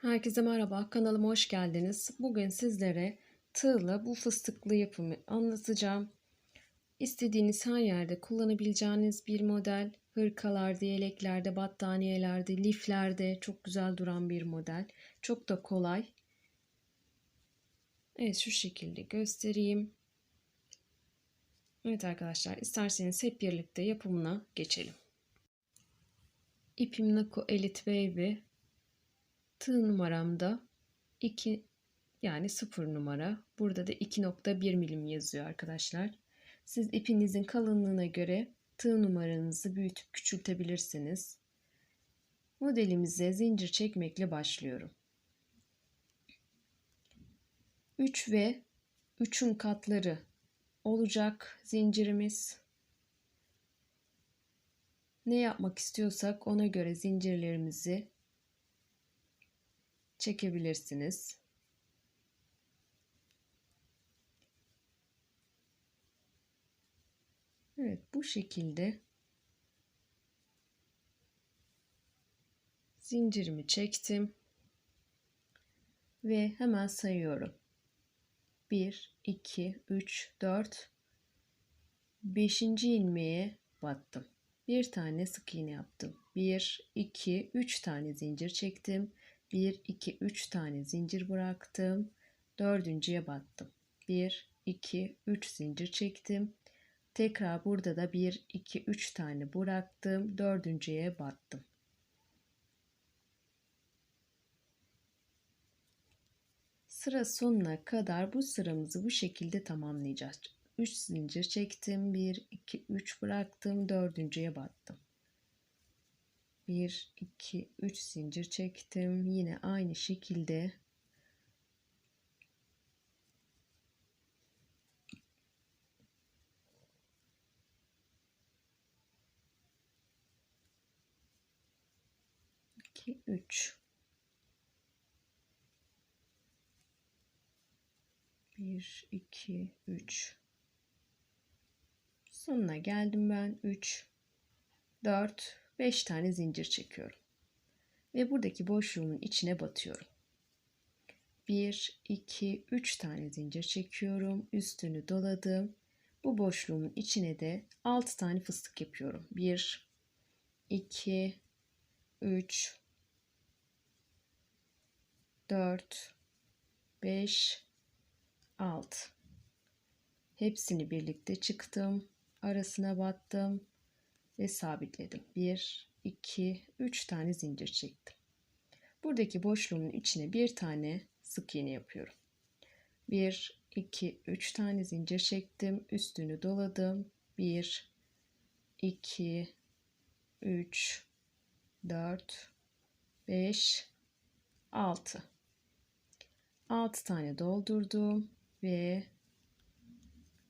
Herkese merhaba, kanalıma hoş geldiniz. Bugün sizlere tığla bu fıstıklı yapımı anlatacağım. İstediğiniz her yerde kullanabileceğiniz bir model. Hırkalarda, yeleklerde, battaniyelerde, liflerde çok güzel duran bir model. Çok da kolay. Evet şu şekilde göstereyim. Evet arkadaşlar isterseniz hep birlikte yapımına geçelim. İpim Nako Elite Baby Tığ numaramda 2 yani 0 numara. Burada da 2.1 milim yazıyor arkadaşlar. Siz ipinizin kalınlığına göre tığ numaranızı büyütüp küçültebilirsiniz. Modelimize zincir çekmekle başlıyorum. 3 ve 3'ün katları olacak zincirimiz. Ne yapmak istiyorsak ona göre zincirlerimizi çekebilirsiniz. Evet bu şekilde zincirimi çektim ve hemen sayıyorum. 1 2 3 4 5. ilmeğe battım. Bir tane sık iğne yaptım. 1 2 3 tane zincir çektim. 1, 2, 3 tane zincir bıraktım. Dördüncüye battım. 1, 2, 3 zincir çektim. Tekrar burada da 1, 2, 3 tane bıraktım. Dördüncüye battım. Sıra sonuna kadar bu sıramızı bu şekilde tamamlayacağız. 3 zincir çektim. 1, 2, 3 bıraktım. Dördüncüye battım. 1 2 3 zincir çektim. Yine aynı şekilde. İki üç. Bir iki üç. Sonuna geldim ben. Üç dört 5 tane zincir çekiyorum. Ve buradaki boşluğumun içine batıyorum. 1, 2, 3 tane zincir çekiyorum. Üstünü doladım. Bu boşluğumun içine de 6 tane fıstık yapıyorum. 1, 2, 3, 4, 5, 6. Hepsini birlikte çıktım. Arasına battım ve sabitledim. 1, 2, 3 tane zincir çektim. Buradaki boşluğumun içine bir tane sık iğne yapıyorum. 1, 2, 3 tane zincir çektim. Üstünü doladım. 1, 2, 3, 4, 5, 6. 6 tane doldurdum ve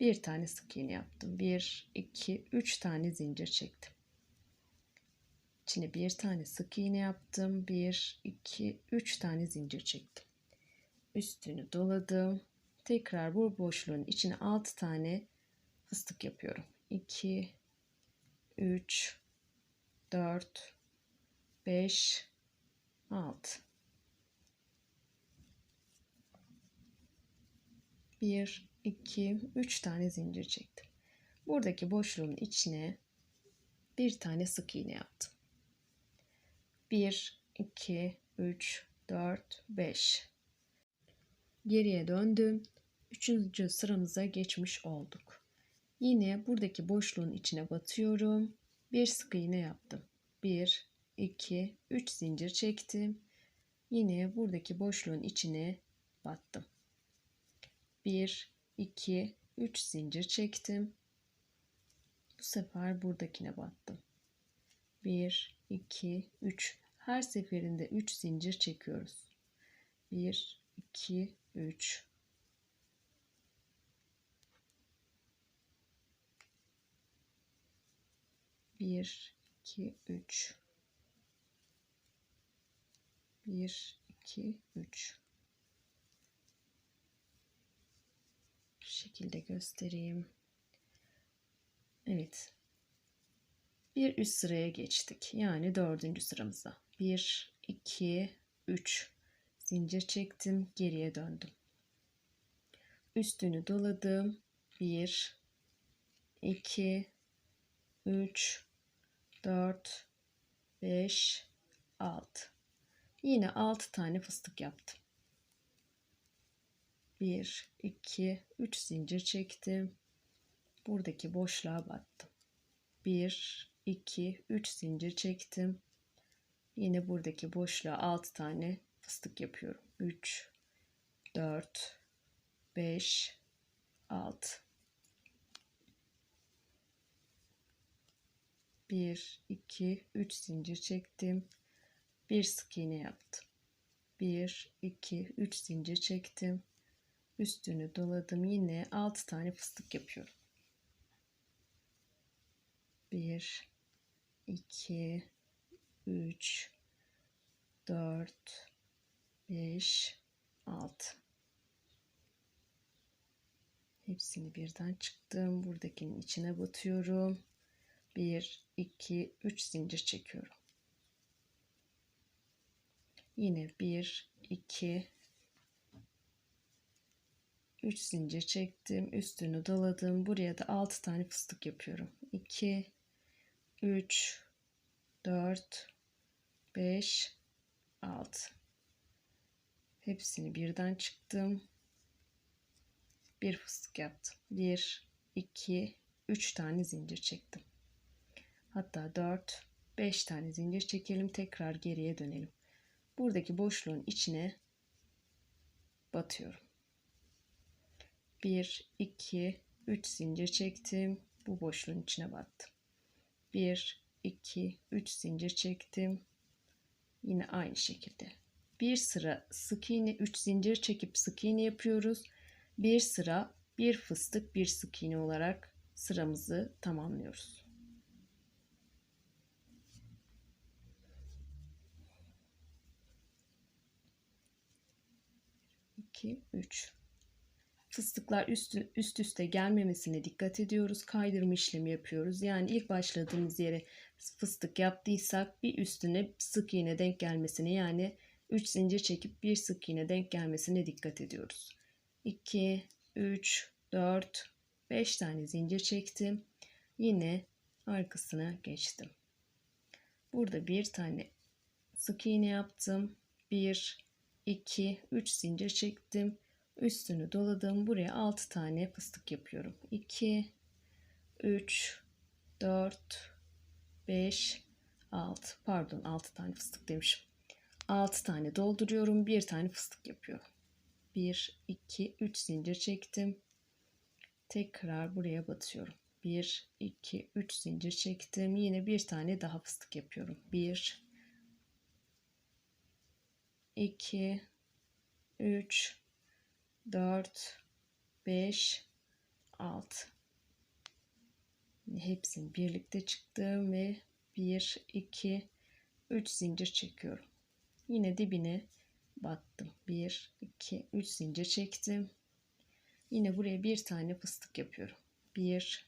bir tane sık iğne yaptım. 1, 2, 3 tane zincir çektim. İçine bir tane sık iğne yaptım. 1, 2, 3 tane zincir çektim. Üstünü doladım. Tekrar bu boşluğun içine 6 tane fıstık yapıyorum. 2, 3, 4, 5, 6. 1, 2, 3 tane zincir çektim. Buradaki boşluğun içine bir tane sık iğne yaptım. 1, 2, 3, 4, 5. Geriye döndüm. Üçüncü sıramıza geçmiş olduk. Yine buradaki boşluğun içine batıyorum. Bir sık iğne yaptım. 1, 2, 3 zincir çektim. Yine buradaki boşluğun içine battım. 1, 2, 3 zincir çektim. Bu sefer buradakine battım. 1, 2, 3. Her seferinde 3 zincir çekiyoruz. 1, 2, 3. Bir, iki, üç. Bir, iki, üç. Şekilde göstereyim. Evet. Bir üst sıraya geçtik. Yani dördüncü sıramıza. 1, 2, 3. zincir çektim, geriye döndüm. Üstünü doladım. 1 2 3 4 5 6 Yine 6 tane fıstık yaptım. 1 2 3 zincir çektim. Buradaki boşluğa battım. 1 2 3 zincir çektim. Yine buradaki boşluğa 6 tane fıstık yapıyorum. 3 4 5 6 1 2 3 zincir çektim. Bir sık iğne yaptım. 1 2 3 zincir çektim. Üstünü doladım. Yine 6 tane fıstık yapıyorum. 1 2 3 4 5 6 Hepsini birden çıktım. Buradakinin içine batıyorum. 1 2 3 zincir çekiyorum. Yine 1 2 3 zincir çektim. Üstünü doladım. Buraya da 6 tane fıstık yapıyorum. 2 3 4 5 6 Hepsini birden çıktım. Bir fıstık yaptım. 1 2 3 tane zincir çektim. Hatta 4 5 tane zincir çekelim. Tekrar geriye dönelim. Buradaki boşluğun içine batıyorum. 1 2 3 zincir çektim. Bu boşluğun içine battım. 1 2 3 zincir çektim. Yine aynı şekilde. Bir sıra sık iğne 3 zincir çekip sık iğne yapıyoruz. Bir sıra bir fıstık bir sık iğne olarak sıramızı tamamlıyoruz. 2 3 Fıstıklar üst, üst üste gelmemesine dikkat ediyoruz. Kaydırma işlemi yapıyoruz. Yani ilk başladığımız yere fıstık yaptıysak bir üstüne sık iğne denk gelmesine yani 3 zincir çekip bir sık iğne denk gelmesine dikkat ediyoruz. 2, 3, 4, 5 tane zincir çektim. Yine arkasına geçtim. Burada bir tane sık iğne yaptım. 1, 2, 3 zincir çektim üstünü doladım. Buraya 6 tane fıstık yapıyorum. 2 3 4 5 6 pardon 6 tane fıstık demişim. 6 tane dolduruyorum. 1 tane fıstık yapıyorum. 1 2 3 zincir çektim. Tekrar buraya batıyorum. 1 2 3 zincir çektim. Yine bir tane daha fıstık yapıyorum. 1 2 3 4 5 6 hepsini birlikte çıktım ve 1 2 3 zincir çekiyorum. Yine dibine battım. 1 2 3 zincir çektim. Yine buraya bir tane fıstık yapıyorum. 1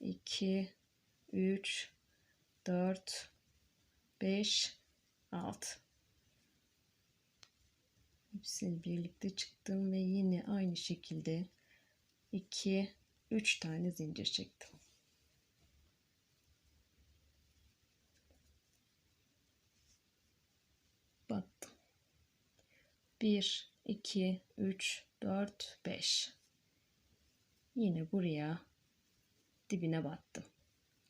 2 3 4 5 6 Hepsini birlikte çıktım ve yine aynı şekilde 2 3 tane zincir çektim. Battım. 1 2 3 4 5 Yine buraya dibine battım.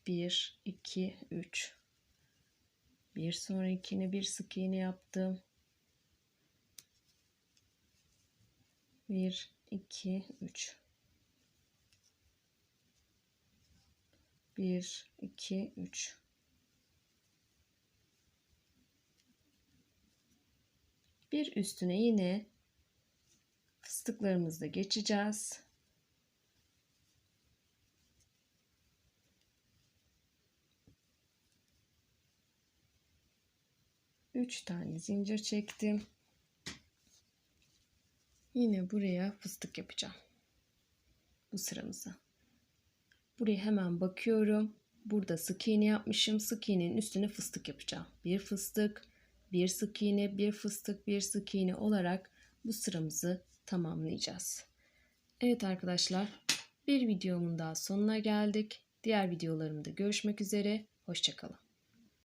1 2 3 bir sonrakine bir sık iğne yaptım. 1 2 3 1 2 3 bir üstüne yine fıstıklarımızla geçeceğiz. Üç tane zincir çektim. Yine buraya fıstık yapacağım. Bu sıramıza. Buraya hemen bakıyorum. Burada sık iğne yapmışım. Sık iğnenin üstüne fıstık yapacağım. Bir fıstık, bir sık iğne, bir fıstık, bir sık iğne olarak bu sıramızı tamamlayacağız. Evet arkadaşlar, bir videomun daha sonuna geldik. Diğer videolarımda görüşmek üzere. Hoşçakalın.